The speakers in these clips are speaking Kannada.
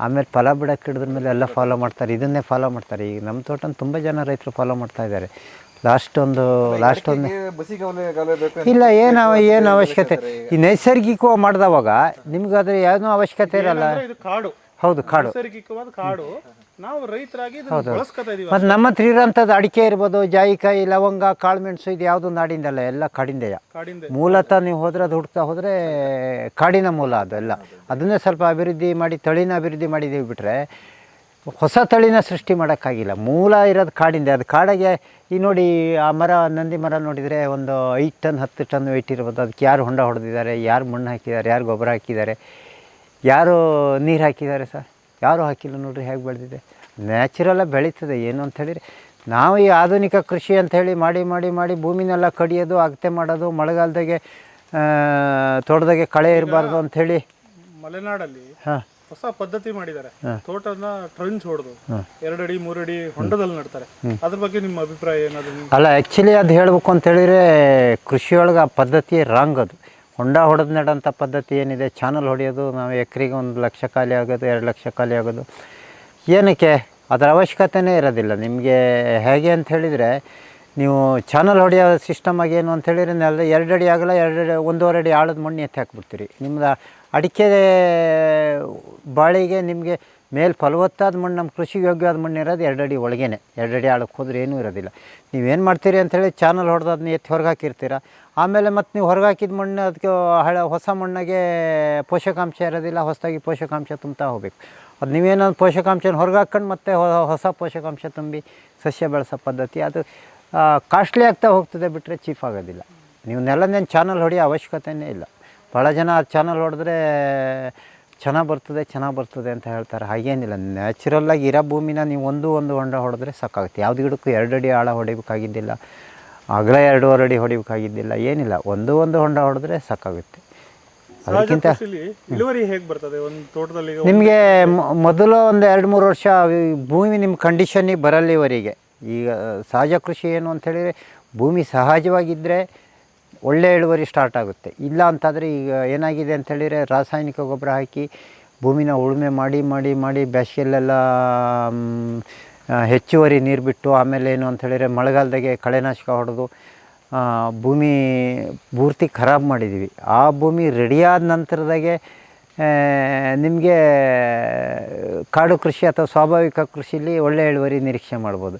ಆಮೇಲೆ ಫಲ ಬಿಡಕ್ಕೆ ಹಿಡಿದ್ರ ಮೇಲೆ ಎಲ್ಲ ಫಾಲೋ ಮಾಡ್ತಾರೆ. ಇದನ್ನೇ ಫಾಲೋ ಮಾಡ್ತಾರೆ. ಈಗ ನಮ್ಮ ತೋಟನ ತುಂಬ ಜನ ರೈತರು ಫಾಲೋ ಮಾಡ್ತಾ ಇದ್ದಾರೆ. ಲಾಸ್ಟ್ ಒಂದು ಲಾಸ್ಟ್ ಒಂದು ಇಲ್ಲ ಏನು ಏನು ಅವಶ್ಯಕತೆ? ಈ ನೈಸರ್ಗಿಕವಾಗಿ ಮಾಡಿದವಾಗ ನಿಮ್ಗೆ ಅದ್ರ ಏನೂ ಅವಶ್ಯಕತೆ ಇರಲ್ಲ. ಇದು ಕಾಡು. ಹೌದು ಕಾಡು. ನೈಸರ್ಗಿಕವಾದ ಕಾಡು. ನಾವು ರೈತರಾಗಿ ಹೌದು. ಬಳಸ್ಕೊತಾ ಇದೀವಿ. ಮತ್ತು ನಮ್ಮ ಹತ್ರ ಇರೋಂಥದ್ದು ಅಡಿಕೆ ಇರ್ಬೋದು ಜಾಯಿಕಾಯಿ ಲವಂಗ ಕಾಳುಮೆಣಸು ಇದು ಯಾವುದು ನಾಡಿಂದಲ್ಲ ಎಲ್ಲ ಕಾಡಿಂದೆಯ. ಕಾಡಿಂದ. ಮೂಲತಃ ನೀವು ಹೋದ್ರೆ ಅದು ಹುಡುಕ್ತಾ ಹೋದರೆ ಕಾಡಿನ ಮೂಲ ಅದೆಲ್ಲ ಅದನ್ನೇ ಸ್ವಲ್ಪ ಅಭಿವೃದ್ಧಿ ಮಾಡಿ ತಳಿನ ಅಭಿವೃದ್ಧಿ ಮಾಡಿದ್ದೀವಿ ಬಿಟ್ಟರೆ ಹೊಸ ತಳಿನ ಸೃಷ್ಟಿ ಮಾಡೋಕ್ಕಾಗಿಲ್ಲ. ಮೂಲ ಇರೋದು ಕಾಡಿಂದ. ಅದು ಕಾಡಿಗೆ ಈ ನೋಡಿ ಆ ಮರ ನಂದಿ ಮರ ನೋಡಿದರೆ ಒಂದು ಐದು ಟನ್ ಹತ್ತು ಟನ್ ವೆಯ್ಟ್ ಇರ್ಬೋದು. ಅದಕ್ಕೆ ಯಾರು ಹೊಂಡ ಹೊಡೆದಿದ್ದಾರೆ ಯಾರು ಮಣ್ಣು ಹಾಕಿದ್ದಾರೆ ಯಾರು ಗೊಬ್ಬರ ಹಾಕಿದ್ದಾರೆ. ಯಾರು ನೀರು ಹಾಕಿದ್ದಾರೆ ಸರ್. ಯಾರು ಹಾಕಿಲ್ಲ ನೋಡ್ರಿ ಹೇಗೆ ಬೆಳೆದಿದೆ. ನ್ಯಾಚುರಲಾಗಿ ಬೆಳೀತದೆ ಏನು ಅಂತ ಹೇಳಿದ್ರೆ ನಾವು ಈ ಆಧುನಿಕ ಕೃಷಿ ಅಂಥೇಳಿ ಮಾಡಿ ಮಾಡಿ ಮಾಡಿ ಭೂಮಿನೆಲ್ಲ ಕಡಿಯೋದು ಅಗತೆ ಮಾಡೋದು ಮಳೆಗಾಲದಾಗೆ ತೋಟದಾಗೆ ಕಳೆ ಇರಬಾರ್ದು ಅಂಥೇಳಿ ಮಲೆನಾಡಲ್ಲಿ ಹಾಂ. ಹೊಸ ಪದ್ಧತಿ ಮಾಡಿದ್ದಾರೆ. ತೋಟನ ಟ್ರಂಚ್ ಹೊಡೆದು ಎರಡಡಿ ಮೂರಡಿ ಹೊಂಡದಲ್ಲಿ ನಡ್ತಾರೆ. ಅದ್ರ ಬಗ್ಗೆ ನಿಮ್ಮ ಅಭಿಪ್ರಾಯ ಏನಾದರೂ? ಅಲ್ಲ ಆ್ಯಕ್ಚುಲಿ ಅದು ಹೇಳಬೇಕು ಅಂತ ಹೇಳಿದ್ರೆ ಕೃಷಿಯೊಳಗೆ ಆ ಪದ್ಧತಿ ರಾಂಗ್ ಅದು. ಹೊಂಡ ಹೊಡೆದು ನೆಡೋಂಥ ಪದ್ಧತಿ ಏನಿದೆ? ಚಾನಲ್ ಹೊಡೆಯೋದು, ನಾವು ಎಕರೆಗೆ ಒಂದು ಲಕ್ಷ ಖಾಲಿ ಆಗೋದು, ಎರಡು ಲಕ್ಷ ಖಾಲಿ ಆಗೋದು. ಏನಕ್ಕೆ? ಅದರ ಅವಶ್ಯಕತೆನೇ ಇರೋದಿಲ್ಲ. ನಿಮಗೆ ಹೇಗೆ ಅಂತ ಹೇಳಿದರೆ, ನೀವು ಚಾನಲ್ ಹೊಡೆಯೋ ಸಿಸ್ಟಮ್ ಏನು ಅಂತ ಹೇಳಿದ್ರೆ, ನೆಲ ಎರಡು ಅಡಿ ಆಗಲ್ಲ, ಎರಡು ಅಡಿ, ಒಂದೂವರೆ ಅಡಿ ಆಳದ ಮಣ್ಣು ಎತ್ತಿ ಹಾಕ್ಬಿಡ್ತೀರಿ. ನಿಮ್ಮದು ಅಡಿಕೆ ಬಾಳಿಗೆ ನಿಮಗೆ ಮೇಲೆ ಫಲವತ್ತಾದ ಮಣ್ಣು ನಮ್ಮ ಕೃಷಿ ಯೋಗ್ಯವಾದ ಮಣ್ಣು ಇರೋದು ಎರಡು ಅಡಿ ಒಳಗೇನೆ. ಎರಡು ಅಡಿ ಆಳಕ್ಕೆ ಹೋದ್ರೆ ಏನೂ ಇರೋದಿಲ್ಲ. ನೀವೇನು ಮಾಡ್ತೀರಿ ಅಂಥೇಳಿ ಚಾನಲ್ ಹೊಡೆದು ಅದನ್ನ ಎತ್ತಿ ಹೊರಗೆ ಹಾಕಿರ್ತೀರ ಆಮೇಲೆ ಮತ್ತು ನೀವು ಹೊರಗೆ ಹಾಕಿದ ಮಣ್ಣು ಅದಕ್ಕೆ ಹಳೆ ಹೊಸ ಮಣ್ಣಿಗೆ ಪೋಷಕಾಂಶ ಇರೋದಿಲ್ಲ, ಹೊಸದಾಗಿ ಪೋಷಕಾಂಶ ತುಂಬ್ತಾ ಹೋಗ್ಬೇಕು. ಅದು ನೀವೇನೊಂದು ಪೋಷಕಾಂಶನ ಹೊರಗೆ ಹಾಕ್ಕೊಂಡು ಮತ್ತೆ ಹೊಸ ಪೋಷಕಾಂಶ ತುಂಬಿ ಸಸ್ಯ ಬೆಳೆಸೋ ಪದ್ಧತಿ. ಅದು ಕಾಸ್ಟ್ಲಿ ಆಗ್ತಾ ಹೋಗ್ತದೆ ಬಿಟ್ಟರೆ ಚೀಪ್ ಆಗೋದಿಲ್ಲ. ನೀವು ನೆಲನೇನು ಚಾನಲ್ ಹೊಡೆಯೋ ಅವಶ್ಯಕತೆಯೇ ಇಲ್ಲ. ಭಾಳ ಜನ ಚಾನಲ್ ಹೊಡೆದ್ರೆ ಚೆನ್ನಾಗಿ ಬರ್ತದೆ ಚೆನ್ನಾಗಿ ಬರ್ತದೆ ಅಂತ ಹೇಳ್ತಾರೆ. ಹಾಗೇನಿಲ್ಲ ನ್ಯಾಚುರಲ್ಲಾಗಿ ಇರೋ ಭೂಮಿನ ನೀವು ಒಂದು ಒಂದು ಹೊಂಡ ಹೊಡೆದ್ರೆ ಸಾಕಾಗುತ್ತೆ. ಯಾವ್ದು ಗಿಡಕ್ಕೂ ಎರಡು ಅಡಿ ಆಳ ಹೊಡಿಬೇಕಾಗಿದ್ದಿಲ್ಲ. ಅಗಲ ಎರಡೂವರೆ ಅಡಿ ಹೊಡಿಬೇಕಾಗಿದ್ದಿಲ್ಲ. ಏನಿಲ್ಲ ಒಂದು ಒಂದು ಹೊಂಡ ಹೊಡೆದ್ರೆ ಸಾಕಾಗುತ್ತೆ. ಅದಕ್ಕಿಂತ ಇಳುವರಿ ಹೇಗೆ ಬರ್ತದೆ? ಒಂದು ತೋಟದಲ್ಲಿ ನಿಮಗೆ ಮೊದಲು ಒಂದು ಎರಡು ಮೂರು ವರ್ಷ ಭೂಮಿ ನಿಮ್ಮ ಕಂಡೀಷನ್ನಿಗೆ ಬರಲ್ಲಿವರೆಗೆ. ಈಗ ಸಹಜ ಕೃಷಿ ಏನು ಅಂತ ಹೇಳಿದರೆ ಭೂಮಿ ಸಹಜವಾಗಿದ್ದರೆ ಒಳ್ಳೆ ಇಳುವರಿ ಸ್ಟಾರ್ಟ್ ಆಗುತ್ತೆ. ಇಲ್ಲ ಅಂತಾದರೆ ಈಗ ಏನಾಗಿದೆ ಅಂತ ಹೇಳಿದರೆ ರಾಸಾಯನಿಕ ಗೊಬ್ಬರ ಹಾಕಿ ಭೂಮಿನ ಉಳುಮೆ ಮಾಡಿ ಮಾಡಿ ಮಾಡಿ ಬೇಸಿಗೆಯಲ್ಲೆಲ್ಲ ಹೆಚ್ಚುವರಿ ನೀರು ಬಿಟ್ಟು ಆಮೇಲೆ ಏನು ಅಂತ ಹೇಳಿದರೆ ಮಳೆಗಾಲದಾಗೆ ಕಳೆನಾಶಕ ಹೊಡೆದು ಭೂಮಿ ಪೂರ್ತಿ ಖರಾಬ್ ಮಾಡಿದ್ದೀವಿ ಆ ಭೂಮಿ ರೆಡಿಯಾದ ನಂತರದಾಗೆ ನಿಮಗೆ ಕಾಡು ಕೃಷಿ ಅಥವಾ ಸ್ವಾಭಾವಿಕ ಕೃಷಿಲಿ ಒಳ್ಳೆ ಇಳುವರಿ ನಿರೀಕ್ಷೆ ಮಾಡ್ಬೋದು.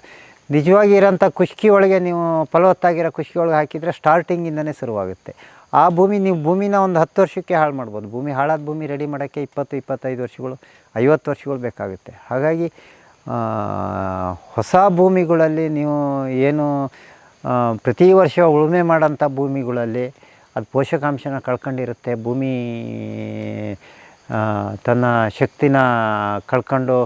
ನಿಜವಾಗಿ ಇರೋಂಥ ಕುಷ್ಕಿ ಒಳಗೆ ನೀವು ಫಲವತ್ತಾಗಿರೋ ಕುಷ್ಕಿ ಒಳಗೆ ಹಾಕಿದರೆ ಸ್ಟಾರ್ಟಿಂಗಿಂದನೇ ಶುರುವಾಗುತ್ತೆ. ಆ ಭೂಮಿ ನೀವು ಭೂಮಿನ ಒಂದು ಹತ್ತು ವರ್ಷಕ್ಕೆ ಹಾಳು ಮಾಡ್ಬೋದು. ಭೂಮಿ ಹಾಳಾದ ಭೂಮಿ ರೆಡಿ ಮಾಡೋಕ್ಕೆ ಇಪ್ಪತ್ತು, ಇಪ್ಪತ್ತೈದು ವರ್ಷಗಳು, ಐವತ್ತು ವರ್ಷಗಳು ಬೇಕಾಗುತ್ತೆ. ಹಾಗಾಗಿ ಹೊಸ ಭೂಮಿಗಳಲ್ಲಿ ನೀವು ಏನು ಪ್ರತಿ ವರ್ಷ ಉಳುಮೆ ಮಾಡೋಂಥ ಭೂಮಿಗಳಲ್ಲಿ ಅದು ಪೋಷಕಾಂಶನ ಕಳ್ಕೊಂಡಿರುತ್ತೆ. ಭೂಮಿ ತನ್ನ ಶಕ್ತಿನ ಕಳ್ಕೊಂಡು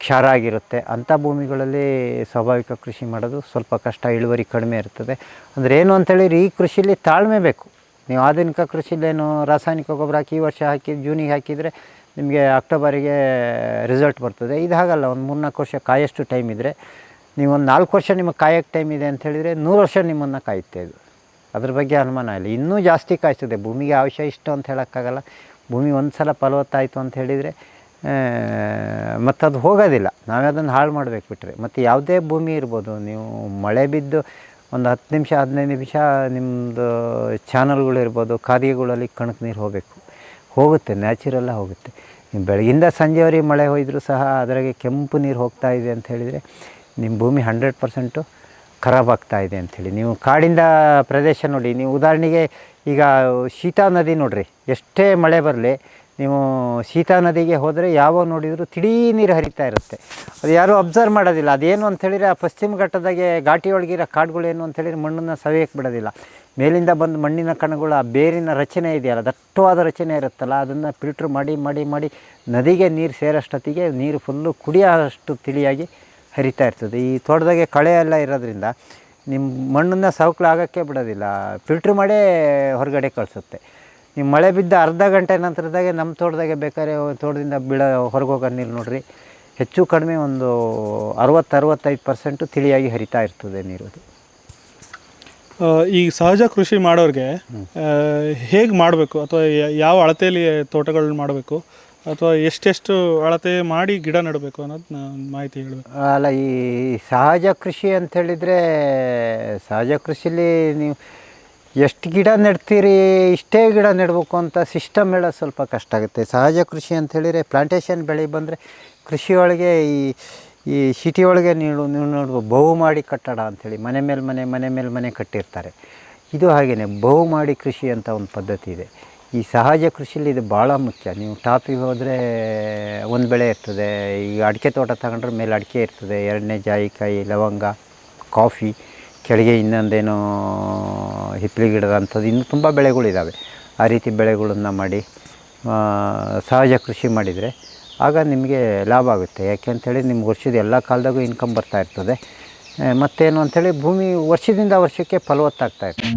ಕ್ಷಾರ ಆಗಿರುತ್ತೆ ಅಂಥ ಭೂಮಿಗಳಲ್ಲಿ ಸ್ವಾಭಾವಿಕ ಕೃಷಿ ಮಾಡೋದು ಸ್ವಲ್ಪ ಕಷ್ಟ, ಇಳುವರಿ ಕಡಿಮೆ ಇರ್ತದೆ. ಅಂದರೆ ಏನು ಅಂತೇಳಿದ್ರೆ ಈ ಕೃಷಿಲಿ ತಾಳ್ಮೆ ಬೇಕು. ನೀವು ಆಧುನಿಕ ಕೃಷಿಲೇನು ರಾಸಾಯನಿಕ ಗೊಬ್ಬರ ಹಾಕಿ, ಈ ವರ್ಷ ಹಾಕಿ ಜೂನಿಗೆ ಹಾಕಿದರೆ ನಿಮಗೆ ಅಕ್ಟೋಬರಿಗೆ ರಿಸಲ್ಟ್ ಬರ್ತದೆ. ಇದು ಹಾಗಲ್ಲ, ಒಂದು ಮೂರ್ನಾಲ್ಕು ವರ್ಷ ಕಾಯಷ್ಟು ಟೈಮ್ ಇದ್ದರೆ ನೀವು ಒಂದು ನಾಲ್ಕು ವರ್ಷ ನಿಮಗೆ ಕಾಯೋಕ್ಕೆ ಟೈಮ್ ಇದೆ ಅಂತ ಹೇಳಿದರೆ ನೂರು ವರ್ಷ ನಿಮ್ಮನ್ನು ಕಾಯುತ್ತೆ ಇದು. ಅದ್ರ ಬಗ್ಗೆ ಅನುಮಾನ ಇಲ್ಲ. ಇನ್ನೂ ಜಾಸ್ತಿ ಕಾಯಿಸ್ತದೆ ಭೂಮಿಗೆ ಅವಶ್ಯ ಇಷ್ಟು ಅಂತ ಹೇಳೋಕ್ಕಾಗಲ್ಲ. ಭೂಮಿ ಒಂದು ಸಲ ಫಲವತ್ತಾಯಿತು ಅಂತ ಹೇಳಿದರೆ ಮತ್ತು ಅದು ಹೋಗೋದಿಲ್ಲ. ನಾವೇ ಅದನ್ನು ಹಾಳು ಮಾಡಬೇಕು ಬಿಟ್ಟರೆ ಮತ್ತು ಯಾವುದೇ ಭೂಮಿ ಇರ್ಬೋದು, ನೀವು ಮಳೆ ಬಿದ್ದು ಒಂದು ಹತ್ತು ನಿಮಿಷ, ಹದಿನೈದು ನಿಮಿಷ ನಿಮ್ಮದು ಚಾನಲ್ಗಳಿರ್ಬೋದು ಕಾರ್ಯಗಳಲ್ಲಿ ಕಣಕ್ಕೆ ನೀರು ಹೋಗಬೇಕು. ಹೋಗುತ್ತೆ ನ್ಯಾಚುರಲ್ಲ ಹೋಗುತ್ತೆ. ನಿಮ್ಮ ಬೆಳಗಿಂದ ಸಂಜೆವರೆಗೆ ಮಳೆ ಹೋಯಿದ್ರು ಸಹ ಅದರಾಗೆ ಕೆಂಪು ನೀರು ಹೋಗ್ತಾ ಇದೆ ಅಂತ ಹೇಳಿದರೆ ನಿಮ್ಮ ಭೂಮಿ ಹಂಡ್ರೆಡ್ ಪರ್ಸೆಂಟು ಖರಾಬ್ ಆಗ್ತಾ ಇದೆ ಅಂಥೇಳಿ ನೀವು ಕಾಡಿಂದ ಪ್ರದೇಶ ನೋಡಿ, ನೀವು ಉದಾಹರಣೆಗೆ ಈಗ ಶೀತಾ ನದಿ ನೋಡಿರಿ, ಎಷ್ಟೇ ಮಳೆ ಬರಲಿ ನೀವು ಶೀತಾ ನದಿಗೆ ಹೋದರೆ ಯಾವಾಗ ನೋಡಿದರೂ ತಿಡೀ ನೀರು ಹರಿತಾ ಇರುತ್ತೆ. ಅದು ಯಾರೂ ಅಬ್ಸರ್ವ್ ಮಾಡೋದಿಲ್ಲ. ಅದೇನು ಅಂತ ಹೇಳಿದ್ರೆ ಆ ಪಶ್ಚಿಮ ಘಟ್ಟದಾಗೆ ಘಾಟಿ ಒಳಗಿರೋ ಕಾಡುಗಳೇನು ಅಂತ ಹೇಳಿದ್ರೆ ಮಣ್ಣನ್ನು ಸವಿಯಕ್ಕೆ ಬಿಡೋದಿಲ್ಲ. ಮೇಲಿಂದ ಬಂದು ಮಣ್ಣಿನ ಕಣಗಳು ಆ ಬೇರಿನ ರಚನೆ ಇದೆಯಲ್ಲ, ದಟ್ಟವಾದ ರಚನೆ ಇರುತ್ತಲ್ಲ, ಅದನ್ನು ಫಿಲ್ಟ್ರ್ ಮಾಡಿ ಮಾಡಿ ಮಾಡಿ ನದಿಗೆ ನೀರು ಸೇರೋಷ್ಟೊತ್ತಿಗೆ ನೀರು ಫುಲ್ಲು ಕುಡಿಯೋಷ್ಟು ತಿಳಿಯಾಗಿ ಹರಿತಾ ಇರ್ತದೆ. ಈ ತೋಟದಾಗೆ ಕಳೆ ಎಲ್ಲ ಇರೋದ್ರಿಂದ ನಿಮ್ಮ ಮಣ್ಣನ್ನು ಸವಕಳು ಆಗೋಕ್ಕೆ ಬಿಡೋದಿಲ್ಲ. ಫಿಲ್ಟ್ರ್ ಮಾಡೇ ಹೊರಗಡೆ ಕಳಿಸುತ್ತೆ. ನೀವು ಮಳೆ ಬಿದ್ದ ಅರ್ಧ ಗಂಟೆ ನಂತರದಾಗೆ ನಮ್ಮ ತೋಟದಾಗೆ ಬೇಕಾದ್ರೆ ತೋಟದಿಂದ ಬೀಳೋ ಹೊರಗೆ ಹೋಗೋ ನೀರು ನೋಡ್ರಿ ಹೆಚ್ಚು ಕಡಿಮೆ ಒಂದು ಅರವತ್ತು ಅರವತ್ತೈದು ಪರ್ಸೆಂಟು ತಿಳಿಯಾಗಿ ಹರಿತಾ ಇರ್ತದೆ ನೀರು ಅದು. ಈ ಸಹಜ ಕೃಷಿ ಮಾಡೋರಿಗೆ ಹೇಗೆ ಮಾಡಬೇಕು? ಅಥವಾ ಯಾವ ಅಳತೆಯಲ್ಲಿ ತೋಟಗಳನ್ನ ಮಾಡಬೇಕು? ಅಥವಾ ಎಷ್ಟೆಷ್ಟು ಅಳತೆ ಮಾಡಿ ಗಿಡ ನೆಡಬೇಕು ಅನ್ನೋದು ಮಾಹಿತಿ ಹೇಳಬೇಕು. ಅಲ್ಲ ಈ ಸಹಜ ಕೃಷಿ ಅಂತ ಹೇಳಿದರೆ ಸಹಜ ಕೃಷಿಲಿ ನೀವು ಎಷ್ಟು ಗಿಡ ನೆಡ್ತೀರಿ? ಇಷ್ಟೇ ಗಿಡ ನೆಡಬೇಕು ಅಂತ ಸಿಸ್ಟಮ್ ಹೇಳೋದು ಸ್ವಲ್ಪ ಕಷ್ಟ ಆಗುತ್ತೆ. ಸಹಜ ಕೃಷಿ ಅಂತ ಹೇಳಿದರೆ ಪ್ಲಾಂಟೇಶನ್ ಬೆಳೆ ಬಂದರೆ ಕೃಷಿಯೊಳಗೆ ಈ ಈ ಸಿಟಿ ಒಳಗೆ ನೀವು ನೀವು ನೋಡ್ಬೋದು ಬಹು ಮಾಡಿ ಕಟ್ಟಡ ಅಂಥೇಳಿ ಮನೆ ಮೇಲೆ ಮನೆ ಮನೆ ಮೇಲೆ ಮನೆ ಕಟ್ಟಿರ್ತಾರೆ. ಇದು ಹಾಗೆಯೇ ಬಹು ಮಾಡಿ ಕೃಷಿ ಅಂತ ಒಂದು ಪದ್ಧತಿ ಇದೆ. ಈ ಸಹಜ ಕೃಷಿಲಿ ಇದು ಭಾಳ ಮುಖ್ಯ. ನೀವು ಟಾಪಿಗೆ ಹೋದರೆ ಒಂದು ಬೆಳೆ ಇರ್ತದೆ, ಈಗ ಅಡಿಕೆ ತೋಟ ತಗೊಂಡ್ರೆ ಮೇಲೆ ಅಡಿಕೆ ಇರ್ತದೆ, ಎರಡನೇ ಜಾಯಿಕಾಯಿ, ಲವಂಗ, ಕಾಫಿ. ಕೆಳಗೆ ಇನ್ನೊಂದೇನೋ ಹಿಪ್ಪಲಿ ಗಿಡದ ಅಂಥದ್ದು ಇನ್ನೂ ತುಂಬ ಬೆಳೆಗಳಿದ್ದಾವೆ ಆ ರೀತಿ ಬೆಳೆಗಳನ್ನು ಮಾಡಿ ಸಹಜ ಕೃಷಿ ಮಾಡಿದರೆ ಆಗ ನಿಮಗೆ ಲಾಭ ಆಗುತ್ತೆ. ಯಾಕೆ ಅಂಥೇಳಿ ನಿಮ್ಗೆ ವರ್ಷದ ಎಲ್ಲ ಕಾಲದಾಗೂ ಇನ್ಕಮ್ ಬರ್ತಾ ಇರ್ತದೆ. ಮತ್ತೇನು ಅಂಥೇಳಿ ಭೂಮಿ ವರ್ಷದಿಂದ ವರ್ಷಕ್ಕೆ ಫಲವತ್ತಾಗ್ತಾ ಇರ್ತದೆ.